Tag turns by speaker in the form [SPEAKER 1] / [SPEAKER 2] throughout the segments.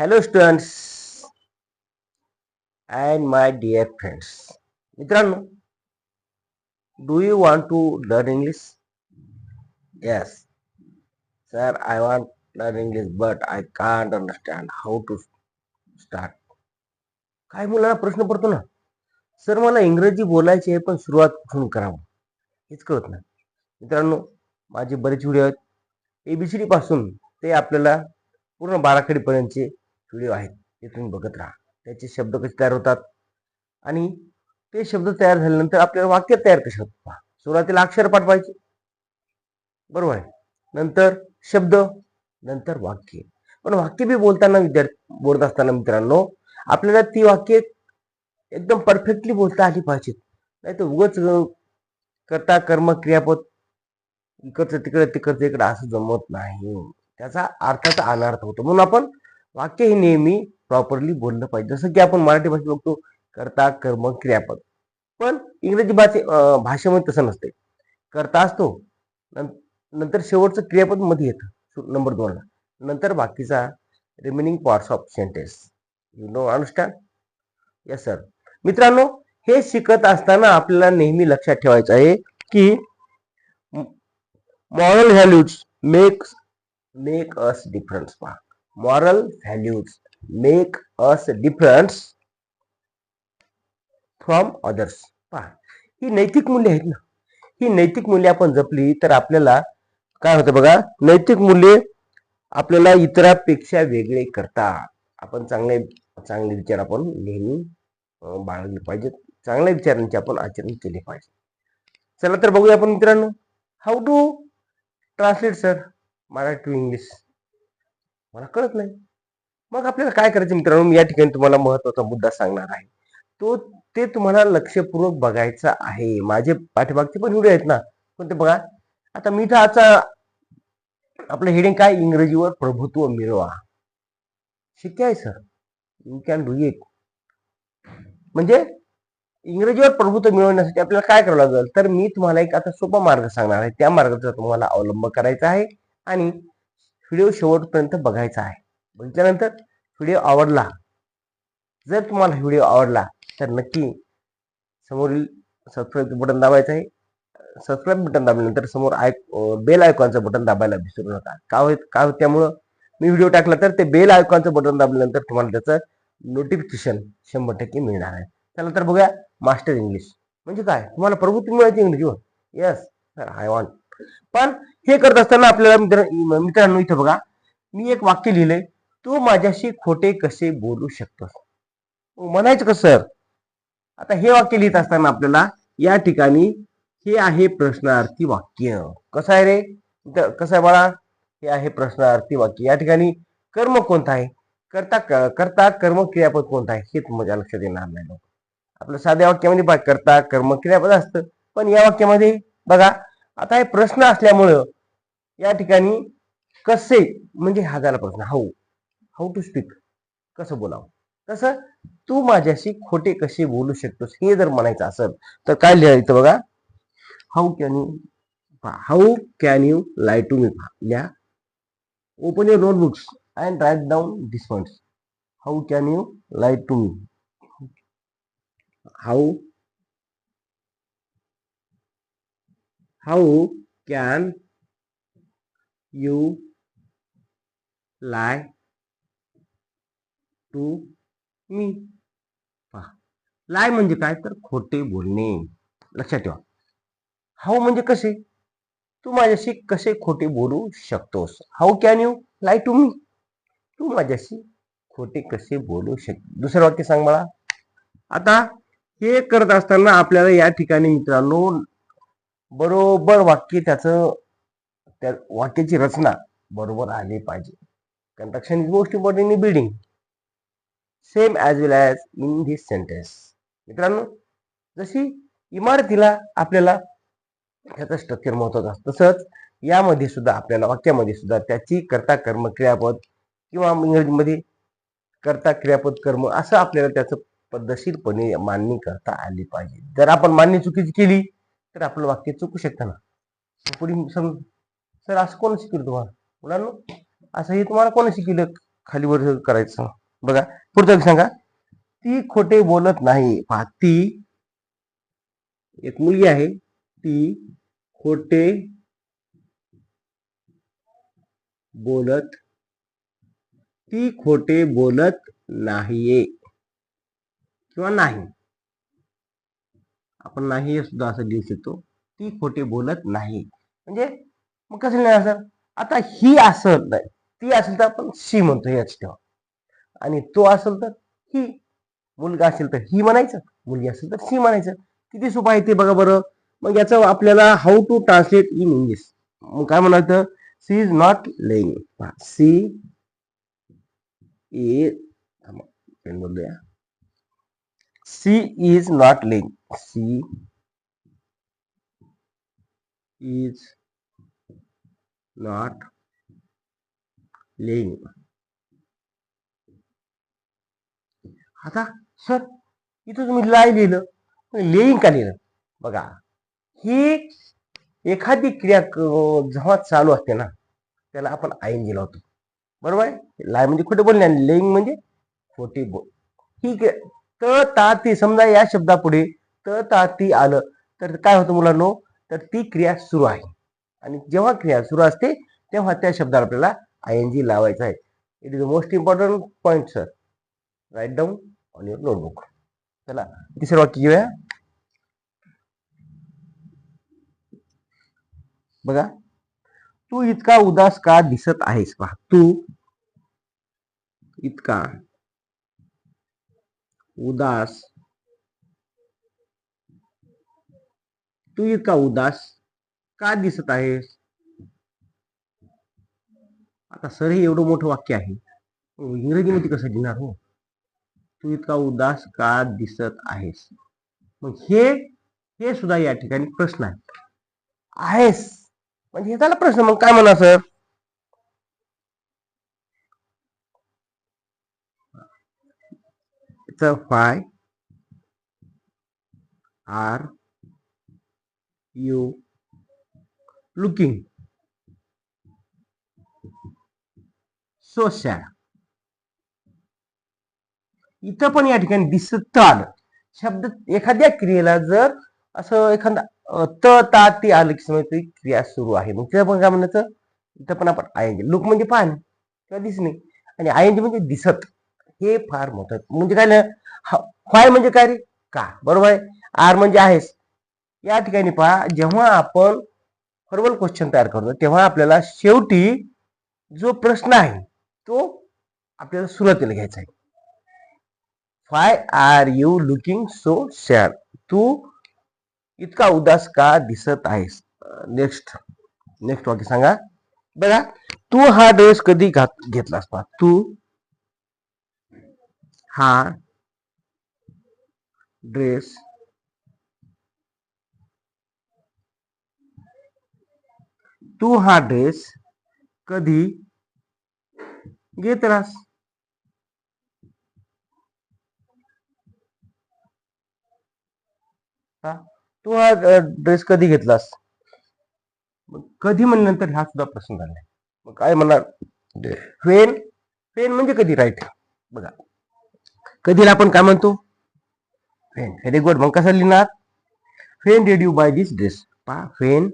[SPEAKER 1] Hello students and my dear friends मित्रांनो do you want to learn English yes sir I want learn English but I can't understand how to start काय मुलांना प्रश्न पडतो ना? Sir मला इंग्रजी बोलायची आहे पण सुरुवात कुठून करावं. हेच कळत नाही. मित्रांनो माझे बरेच व्हिडिओ आहेत. एबीसीडी पासून ते आपल्याला पूर्ण बाराखडीपर्यंतचे व्हिडिओ आहेत ते तुम्ही बघत राहा. त्याचे शब्द कसे तयार होतात? आणि ते शब्द तयार झाल्यानंतर आपल्याला वाक्य तयार कसे होतात पहा. सुरुवातीला अक्षर पाठवायचे. बरोबर आहे. नंतर शब्द नंतर वाक्य. पण वाक्य बी बोलताना विद्यार्थी बोलत असताना मित्रांनो आपल्याला ती वाक्य एकदम परफेक्टली बोलता आली पाहिजेत. नाही तर उगच करता कर्म क्रियापद इकडचं तिकडे तिकडचं इकडं असं जमत नाही. त्याचा अर्थाचा अनार्थ होतो. म्हणून आपण वाक्य हे नेहमी प्रॉपरली बोललं पाहिजे. जसं की आपण मराठी भाषेत बघतो कर्ता कर्म क्रियापद. पण इंग्रजी भाषे भाषेमध्ये तसं नसते. करता असतो नंतर शेवटचं क्रियापदमध्ये येतं नंबर दोनला. नंतर बाकीचा remaining parts of sentence you know understand yes sir मित्रांनो हे शिकत असताना आपल्याला नेहमी लक्षात ठेवायचं आहे की moral values make make us difference पहा. Moral values make us difference from others पहा ही नैतिक मूल्य आहेत ना. ही नैतिक मूल्य आपण जपली तर आपल्याला काय होतं बघा? नैतिक मूल्ये आपल्याला इतरांपेक्षा वेगळे करतात. आपण चांगले चांगले विचार आपण नेहमी बाळगले पाहिजेत. चांगल्या विचारांचे आपण आचरण केले पाहिजे. चला तर बघूया आपण मित्रांनो. How to translate sir Marathi to English मला कळत नाही. मग आपल्याला काय करायचं मित्रांनो? मी या ठिकाणी तुम्हाला महत्त्वाचा मुद्दा सांगणार आहे. तो ते तुम्हाला लक्षपूर्वक बघायचा आहे. माझे पाठीमागचे पण व्हिडिओ आहेत ना. पण ते बघा? आता मी तर आता आपलं हेडिंग काय? इंग्रजीवर प्रभुत्व मिळवा. शक्य आहे sir you can do it म्हणजे इंग्रजीवर प्रभुत्व मिळवण्यासाठी आपल्याला काय करावं लागेल? तर मी तुम्हाला एक आता सोपा मार्ग सांगणार आहे. त्या मार्गाचा तुम्हाला अवलंब करायचा आहे. आणि व्हिडिओ शेवटपर्यंत बघायचा आहे. बघितल्यानंतर व्हिडिओ आवडला. जर तुम्हाला व्हिडिओ आवडला तर नक्की समोरील सबस्क्राईब बटन दाबायचं आहे. सबस्क्राईब बटन दाबल्यानंतर समोर आय बेल आयकॉनचं बटन दाबायला विसरू नका. का होत का होत त्यामुळं? मी व्हिडिओ टाकला तर ते बेल आयकॉनचं बटन दाबल्यानंतर तुम्हाला त्याचं नोटिफिकेशन शंभर टक्के मिळणार आहे. चला तर बघूया मास्टर इंग्लिश म्हणजे काय? तुम्हाला प्रभुत्व मिळायची इंग्लिशवर येस सर आय वॉन्ट पण हे करत असताना आपल्याला मित्र मित्रांनो इथं बघा मी एक वाक्य लिहिलंय. तू माझ्याशी खोटे कसे बोलू शकतोस हो, म्हणायचं कसं सर? आता हे वाक्य लिहित असताना आपल्याला या ठिकाणी हे आहे प्रश्नार्थी वाक्य. कसं आहे रे? कसं आहे बाळा? हे आहे प्रश्नार्थी वाक्य. या ठिकाणी कर्म कोणता आहे? करता क- करता कर्म क्रियापद कोणता आहे? हे माझ्या लक्षात येणार नाही. आपलं साध्या वाक्यामध्ये करता कर्म क्रियापद असतं. पण या वाक्यामध्ये बघा आता हे प्रश्न असल्यामुळं या ठिकाणी कसे म्हणजे हा झाला प्रश्न. हाऊ हाऊ टू स्पीक कसं बोलावं? तसं तू माझ्याशी खोटे कसे बोलू शकतोस हे जर म्हणायचं असेल तर काय लिहायचं बघा. How can you how can you lie to me लिहा. Open your notebooks and write down this how can you lie to me how how can you lie to me पहा. लाय म्हणजे काय? तर खोटे बोलणे. लक्षात ठेवा. हाऊ म्हणजे कसे? तू माझ्याशी कसे खोटे बोलू शकतोस? How can you lie to me तू माझ्याशी खोटे कसे बोलू शक दुसरं वाक्य सांग मला. आता हे करत असताना आपल्याला या ठिकाणी मित्रांनो बरोबर वाक्य त्याचं त्या वाक्याची रचना बरोबर आली पाहिजे. Construction is most important in building same as well as in this sentence मित्रांनो जशी इमारतीला आपल्याला त्याचं स्ट्रक्चर महत्वाचं असतं तसंच यामध्ये सुद्धा आपल्याला वाक्यामध्ये सुद्धा त्याची कर्ता कर्म क्रियापद किंवा इंग्रजीमध्ये कर्ता क्रियापद कर्म असं आपल्याला त्याचं पद्धतशीरपणे मांडणी करता आली पाहिजे. जर आपण मांडणी चुकीची केली तर आपलं वाक्य चुकू शकतं ना. पुढे सम सर असं कोण शिकवलं तुम्हाला? मुलांनो असं हे तुम्हाला कोण शिकवलं? खाली वर करायचं बघा पुढचं सांगा. ती खोटे बोलत नाही. पहा ती एक मुलगी आहे. ती खोटे बोलत ती खोटे बोलत नाहीये. किंवा नाही. आपण नाही सुद्धा असं लिहू शकतो. ती खोटे बोलत नाही. म्हणजे मग कसं नाही असं? आता ही असं नाही ती असेल तर आपण शी म्हणतो याच ठेवा. आणि तो असेल तर ही. मुलगा असेल तर ही म्हणायचं मुलगी असेल तर शी म्हणायचं. किती सोपं आहे ते बघा बरं. मग याचं आपल्याला how to translate in English मग काय म्हणायचं she is not lying she is बोलूया she is not lying she is not lying आता सर इथं तुम्ही लाय लिहिलं. लेईन का लिहिलं? बघा. ही एखादी क्रिया जेव्हा चालू असते ना त्याला आपण आईन गेलो होतो बरोबर आहे? लाय म्हणजे खोटे बोलणे आणि लेईंग म्हणजे खोटे बोल. ठीक आहे. त ताती समजा या शब्दापुढे त ताती आलं. तर काय होतं मुलांनो? तर ती क्रिया सुरू आहे. आणि जेव्हा क्रिया सुरू असते तेव्हा त्या शब्दाला आपल्याला आय एन जी लावायचं आहे. It is the most important point sir write down on your notebook चला तिसरं वाक्य घेऊया? बघा. तू इतका उदास का दिसत आहेस पहा. तू इतका. उदास. तू इतका उदास का दिसत आहेस? आता सर हे एवढं मोठं वाक्य आहे. इंग्रजीमध्ये कसं लिहिणार हो? तू इतका उदास का दिसत आहेस? मग हे हे सुद्धा या ठिकाणी प्रश्न आहे आहेस. म्हणजे हे झाला प्रश्न. मग काय म्हणा sir? Why are you looking. So sad इथं पण या ठिकाणी दिसत आलं. शब्द एखाद्या क्रियेला जर असं एखादा त ता ती आलं की समज ती क्रिया सुरू आहे. मग तिथं पण काय म्हणायचं? इथं पण आपण आयनजी लुक म्हणजे पाहणे. किंवा दिसणे. आणि आयनजी म्हणजे दिसत. हे फार मोठं म्हणजे काय ना फाय म्हणजे काय रे? का? बरोबर आहे? आर म्हणजे आहेस. या ठिकाणी पहा जेव्हा आपण फॉर्मल क्वेश्चन तयार करतो तेव्हा आपल्याला शेवटी जो प्रश्न आहे तो आपल्याला सुरुवातीला घ्यायचा आहे. Why are you looking so sad तू इतका उदास का दिसत आहेस? नेक्स्ट नेक्स्ट वाक्य सांगा. बघा तू हा ड्रेस कधी घात घेतलास पा तू हा ड्रेस तू हा ड्रेस कधी घेतलास? हा? तू हा ड्रेस कधी घेतलास? मग कधी म्हणल्यानंतर हा सुद्धा प्रश्न झालाय मग काय म्हणणार वेन फेन म्हणजे कधी? राईट बघा. कधीला आपण काय म्हणतो? फेन व्हेरी गुड मग कसं लिहिणार? When did you buy this dress पा when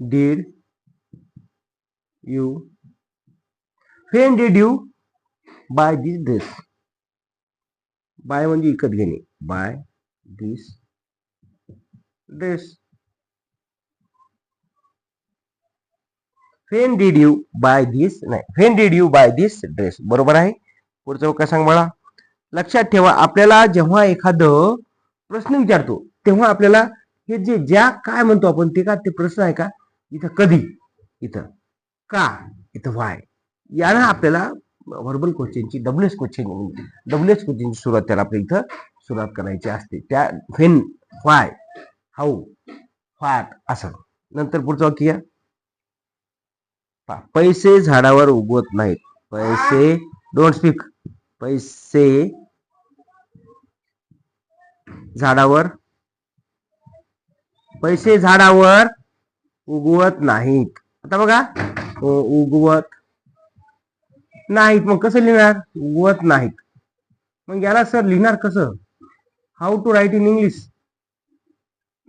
[SPEAKER 1] did you when did you buy this dress buy म्हणजे विकत घेणे. Buy this dress when did you buy this नाही. When did you buy this dress बरोबर आहे? पुढचं काय सांग मला लक्षात ठेवा आपल्याला जेव्हा एखादं प्रश्न विचारतो तेव्हा आपल्याला हे जे ज्या काय म्हणतो आपण ते का ते प्रश्न आहे का? इथं कधी? इथं का? इथं व्हाय यानं आपल्याला verbal क्वेश्चनची W S question W S क्वेश्चनची सुरुवात त्याला आपल्या इथं सुरुवात करायची असते. त्या फेन व्हाय हाऊ फाट असं. नंतर पुढचं वाक्य पैसे झाडावर उगवत नाहीत. पैसे डोंट स्पीक पैसे झाडावर पैसे झाडावर उगवत नाहीत. आता बघा उगवत नाहीत. मग कसं लिहिणार? उगवत नाहीत. मग याला सर लिहिणार कसं? How to write in English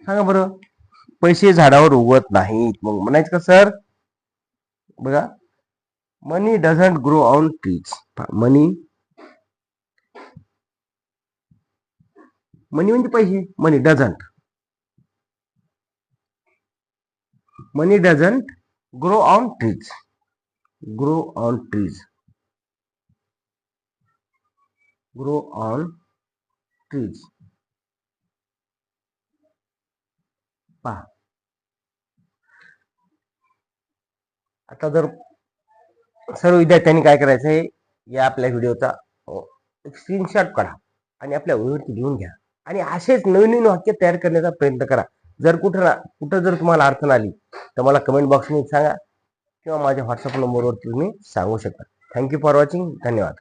[SPEAKER 1] सांगा बरं. पैसे झाडावर उगवत नाहीत. मग म्हणायचं का सर बघा money doesn't grow on trees money money म्हणजे पैसे money doesn't money doesn't grow on trees grow on trees grow on trees पहा आता जर सर्व विद्यार्थ्यांनी काय करायचं आहे या आपल्या व्हिडिओचा एक स्क्रीनशॉट काढा आणि आपल्या वहीवरती लिहून घ्या. आणि असेच नवीन नवीन वाक्य तयार करण्याचा प्रयत्न करा. जर कुठं ना कुठं जर तुम्हाला अडचण आली तर मला कमेंट बॉक्समध्ये सांगा किंवा माझ्या व्हॉट्सअप नंबरवरती तुम्ही सांगू शकता. थँक्यू फॉर वॉचिंग धन्यवाद.